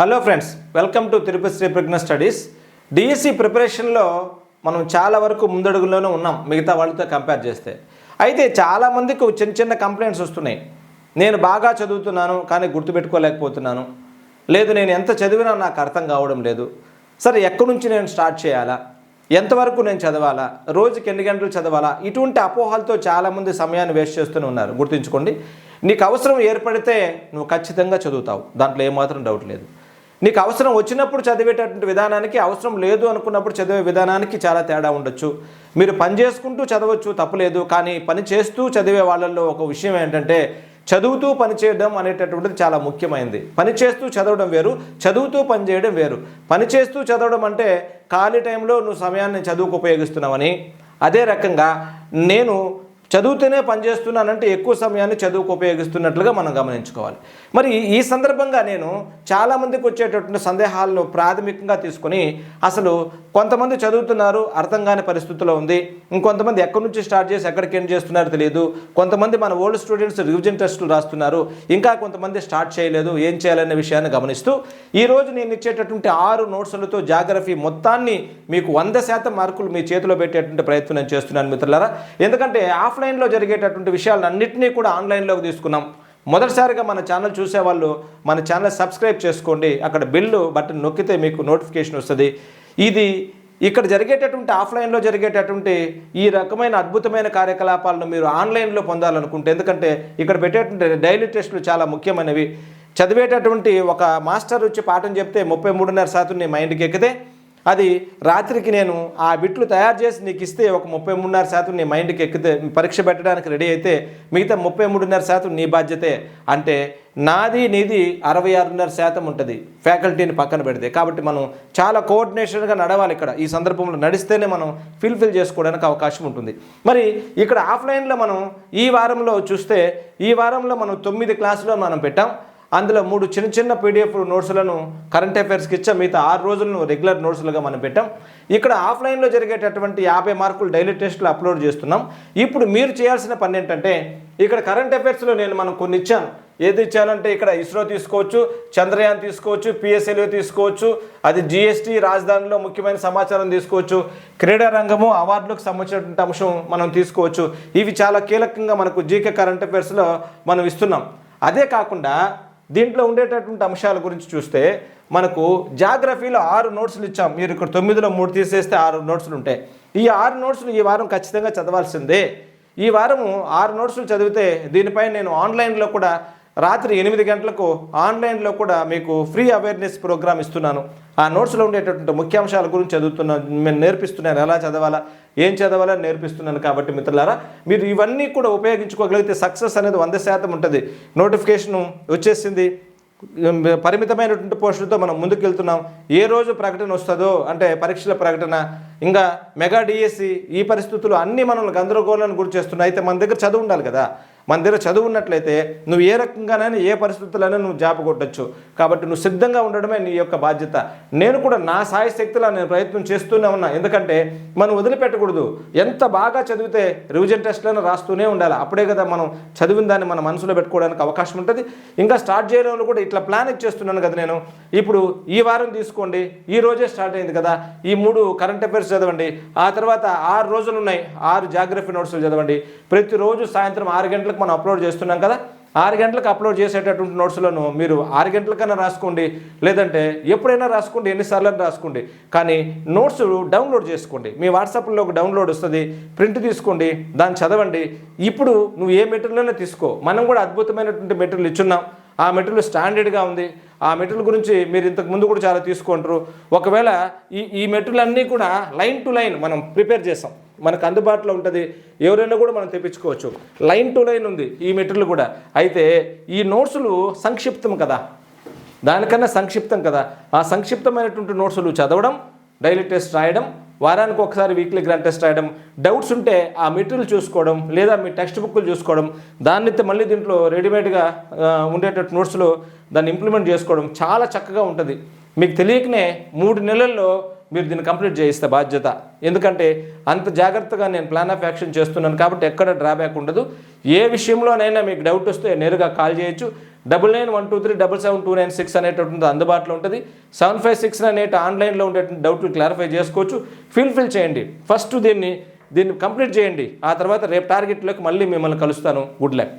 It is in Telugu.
Hello friends welcome to Tirupati Sri Prajna studies DSC ప్రిపరేషన్లో మనం చాలా వరకు ముందడుగులోనే ఉన్నాం మిగతా వాళ్ళతో కంపేర్ చేస్తే. అయితే చాలామందికి చిన్న చిన్న కంప్లైంట్స్ వస్తున్నాయి. నేను బాగా చదువుతున్నాను కానీ గుర్తుపెట్టుకోలేకపోతున్నాను. లేదు నేను ఎంత చదివినా నాకు అర్థం కావడం లేదు. సరే ఎక్కడి నుంచి నేను స్టార్ట్ చేయాలా? ఎంతవరకు నేను చదవాలా? రోజుకి ఎన్ని గంటలు చదవాలా? ఇటువంటి అపోహలతో చాలామంది సమయాన్ని వేస్ట్ చేస్తూనే ఉన్నారు. గుర్తుంచుకోండి. నీకు అవసరం ఏర్పడితే నువ్వు ఖచ్చితంగా చదువుతావు. దాంట్లో ఏమాత్రం డౌట్ లేదు. నీకు అవసరం వచ్చినప్పుడు చదివేటటువంటి విధానానికి అవసరం లేదు అనుకున్నప్పుడు చదివే విధానానికి చాలా తేడా ఉండొచ్చు. మీరు పని చేసుకుంటూ చదవచ్చు తప్పులేదు కానీ పని చేస్తూ చదివే వాళ్ళల్లో ఒక విషయం ఏంటంటే చదువుతూ పని చేయడం అనేటటువంటిది చాలా ముఖ్యమైనది పని చేస్తూ చదవడం వేరు చదువుతూ పనిచేయడం వేరు. పని చేస్తూ చదవడం అంటే ఖాళీ టైంలో నువ్వు సమయాన్ని చదువుకు ఉపయోగిస్తున్నావని. అదే రకంగా నేను చదువుతూనే పనిచేస్తున్నానంటే ఎక్కువ సమయాన్ని చదువుకు ఉపయోగిస్తున్నట్లుగా మనం గమనించుకోవాలి. మరి ఈ సందర్భంగా నేను చాలామందికి వచ్చేటటువంటి సందేహాలను ప్రాథమికంగా తీసుకొని అసలు కొంతమంది చదువుతున్నారు అర్థం కాని పరిస్థితుల్లో ఉంది. ఇంకొంతమంది ఎక్కడి నుంచి స్టార్ట్ చేసి ఎక్కడికి ఏం చేస్తున్నారో తెలియదు. కొంతమంది మన ఓల్డ్ స్టూడెంట్స్ రివిజన్ టెస్టులు రాస్తున్నారు. ఇంకా కొంతమంది స్టార్ట్ చేయలేదు. ఏం చేయాలనే విషయాన్ని గమనిస్తూ ఈరోజు నేను ఇచ్చేటటువంటి ఆరు నోట్సులతో జాగ్రఫీ మొత్తాన్ని మీకు వంద శాతం మార్కులు మీ చేతిలో పెట్టేటువంటి ప్రయత్నం నేను చేస్తున్నాను మిత్రులారా. ఎందుకంటే ఆఫ్లైన్లో జరిగేటటువంటి విషయాలన్నింటినీ కూడా ఆన్లైన్లోకి తీసుకున్నాం. మొదటిసారిగా మన ఛానల్ చూసేవాళ్ళు మన ఛానల్ సబ్స్క్రైబ్ చేసుకోండి. అక్కడ బిల్లు బటన్ నొక్కితే మీకు నోటిఫికేషన్ వస్తుంది. ఇది ఇక్కడ జరిగేటటువంటి ఆఫ్లైన్లో జరిగేటటువంటి ఈ రకమైన అద్భుతమైన కార్యకలాపాలను మీరు ఆన్లైన్లో పొందాలనుకుంటే ఎందుకంటే ఇక్కడ పెట్టేటువంటి డైలీ టెస్టులు చాలా ముఖ్యమైనవి. చదివేటటువంటి ఒక మాస్టర్ వచ్చి పాఠం చెప్తే ముప్పై మూడున్నర శాతం నీ మైండ్కి ఎక్కితే అది రాత్రికి నేను ఆ బిట్లు తయారు చేసి నీకు ఇస్తే ఒక ముప్పై మూడున్నర శాతం నీ మైండ్కి ఎక్కితే పరీక్ష పెట్టడానికి రెడీ అయితే మిగతా ముప్పై మూడున్నర శాతం నీ బాధ్యతే అంటే నాది నీది అరవై ఆరున్నర శాతం ఉంటుంది. ఫ్యాకల్టీని పక్కన పెడితే. కాబట్టి మనం చాలా కోఆర్డినేషన్గా నడవాలి ఇక్కడ. ఈ సందర్భంలో నడిస్తేనే మనం ఫిల్ఫిల్ చేసుకోవడానికి అవకాశం ఉంటుంది. మరి ఇక్కడ ఆఫ్లైన్లో మనం ఈ వారంలో చూస్తే ఈ వారంలో మనం తొమ్మిది క్లాసులో మనం పెట్టాం. అందులో మూడు చిన్న చిన్న పీడిఎఫ్ నోట్స్లను కరెంట్ అఫైర్స్కి ఇచ్చాం. మిగతా ఆరు రోజులను రెగ్యులర్ నోట్స్లుగా మనం పెట్టాం. ఇక్కడ ఆఫ్లైన్లో జరిగేటటువంటి యాభై మార్కులు డైలీ టెస్ట్లు అప్లోడ్ చేస్తున్నాం. ఇప్పుడు మీరు చేయాల్సిన పని ఏంటంటే ఇక్కడ కరెంట్ అఫైర్స్లో నేను మనం కొన్ని ఇచ్చాను. ఏది ఇచ్చానంటే ఇక్కడ ఇస్రో తీసుకోవచ్చు చంద్రయాన్ తీసుకోవచ్చు పిఎస్ఎల్ఓ తీసుకోవచ్చు అది జిఎస్టీ రాజధానిలో ముఖ్యమైన సమాచారం తీసుకోవచ్చు క్రీడా రంగము అవార్డులకు సంబంధించినటువంటి అంశం మనం తీసుకోవచ్చు. ఇవి చాలా కీలకంగా మనకు జీకే కరెంట్ అఫైర్స్లో మనం ఇస్తున్నాం. అదే కాకుండా దీంట్లో ఉండేటటువంటి అంశాల గురించి చూస్తే మనకు జాగ్రఫీలో ఆరు నోట్స్లు ఇచ్చాం. మీరు ఇక్కడ తొమ్మిదిలో మూడు తీసేస్తే ఆరు నోట్స్లు ఉంటాయి. ఈ ఆరు నోట్స్లు ఈ వారం ఖచ్చితంగా చదవాల్సిందే. ఈ వారము ఆరు నోట్స్లు చదివితే దీనిపై నేను ఆన్లైన్లో కూడా రాత్రి ఎనిమిది గంటలకు ఆన్లైన్లో కూడా మీకు ఫ్రీ అవేర్నెస్ ప్రోగ్రామ్ ఇస్తున్నాను. ఆ నోట్స్లో ఉండేటటువంటి ముఖ్యాంశాల గురించి చదువుతున్నాను నేను నేర్పిస్తున్నాను. ఎలా చదవాలా? ఏం చదవాలని నేర్పిస్తున్నాను కాబట్టి మిత్రులారా మీరు ఇవన్నీ కూడా ఉపయోగించుకోగలిగితే సక్సెస్ అనేది వంద శాతం ఉంటుంది. నోటిఫికేషన్ వచ్చేసింది. పరిమితమైనటువంటి పోస్టులతో మనం ముందుకు వెళ్తున్నాం ఏ రోజు ప్రకటన వస్తుందో అంటే పరీక్షల ప్రకటన ఇంకా మెగా డిఎస్సి ఈ పరిస్థితులు అన్నీ మనల్ని గందరగోళాన్ని గురి చేస్తున్నాయి. అయితే మన దగ్గర చదువు ఉండాలి కదా. మన దగ్గర చదువు ఉన్నట్లయితే నువ్వు ఏ రకంగానైనా ఏ పరిస్థితులైనా నువ్వు జాబ్ కొట్టచ్చు. కాబట్టి నువ్వు సిద్ధంగా ఉండడమే నీ యొక్క బాధ్యత. నేను కూడా నా సాయ శక్తిలో నేను ప్రయత్నం చేస్తూనే ఉన్నా. ఎందుకంటే మనం వదిలిపెట్టకూడదు. ఎంత బాగా చదివితే రివిజన్ టెస్ట్లను రాస్తూనే ఉండాలి. అప్పుడే కదా మనం చదివిన దాన్ని మన మనసులో పెట్టుకోవడానికి అవకాశం ఉంటుంది. ఇంకా స్టార్ట్ చేయడంలో కూడా ఇట్లా ప్లాన్ ఇచ్చేస్తున్నాను కదా నేను. ఇప్పుడు ఈ వారం తీసుకోండి. ఈ రోజే స్టార్ట్ అయింది కదా. ఈ మూడు కరెంట్ అఫైర్స్ చదవండి. ఆ తర్వాత ఆరు రోజులు ఉన్నాయి. ఆరు జాగ్రఫీ నోట్స్లు చదవండి. ప్రతిరోజు సాయంత్రం ఆరు గంటలకు మనం అప్లోడ్ చేస్తున్నాం కదా ఆరు గంటలకు అప్లోడ్ చేసేటటువంటి నోట్స్లను మీరు ఆరు గంటలకైనా రాసుకోండి లేదంటే ఎప్పుడైనా రాసుకోండి ఎన్నిసార్లు రాసుకోండి కానీ నోట్స్ డౌన్లోడ్ చేసుకోండి. మీ వాట్సాప్లో ఒక డౌన్లోడ్ వస్తుంది ప్రింట్ తీసుకోండి దాన్ని చదవండి. ఇప్పుడు నువ్వు ఏ మెటీరియల్ తీసుకో మనం కూడా అద్భుతమైనటువంటి మెటీరియల్ ఇచ్చున్నాం. ఆ మెటీరియల్ స్టాండర్డ్గా ఉంది. ఆ మెటీరియల్ గురించి మీరు ఇంతకు ముందు కూడా చాలా తీసుకుంటారు ఒకవేళ ఈ ఈ మెటీరియల్ అన్నీ కూడా లైన్ టు లైన్ మనం ప్రిపేర్ చేసాం. మనకు అందుబాటులో ఉంటుంది. ఎవరైనా కూడా మనం తెప్పించుకోవచ్చు. లైన్ టు లైన్ ఉంది ఈ మెటీరియల్ కూడా. అయితే ఈ నోట్సులు సంక్షిప్తం కదా. దానికన్నా సంక్షిప్తం కదా. ఆ సంక్షిప్తమైనటువంటి నోట్సులు చదవడం డైలీ టెస్ట్ రాయడం వారానికి ఒకసారి వీక్లీ గ్రాండ్ టెస్ట్ రాయడం డౌట్స్ ఉంటే ఆ మెటీరియల్ చూసుకోవడం లేదా మీ టెక్స్ట్ బుక్లు చూసుకోవడం దాన్ని మళ్ళీ దీంట్లో రెడీమేడ్గా ఉండేటట్టు నోట్స్లో దాన్ని ఇంప్లిమెంట్ చేసుకోవడం చాలా చక్కగా ఉంటుంది. మీకు తెలియకనే మూడు నెలల్లో మీరు దీన్ని కంప్లీట్ చేయిస్తే బాధ్యత. ఎందుకంటే అంత జాగ్రత్తగా నేను ప్లాన్ ఆఫ్ యాక్షన్ చేస్తున్నాను కాబట్టి ఎక్కడ డ్రాబ్యాక్ ఉండదు. ఏ విషయంలోనైనా మీకు డౌట్ వస్తే నేరుగా కాల్ చేయొచ్చు. Double nine one two three double seven two nine six అనేటటువంటి అందుబాటులో ఉంటుంది. సెవెన్ ఫైవ్ సిక్స్ అనేటి ఆన్లైన్లో ఉండేటువంటి డౌట్లు క్లారిఫై చేసుకోవచ్చు. ఫిల్ ఫిల్ చేయండి. ఫస్ట్ దీన్ని దీన్ని కంప్లీట్ చేయండి. ఆ తర్వాత రేపు టార్గెట్లోకి మళ్ళీ మిమ్మల్ని కలుస్తాను. Good luck.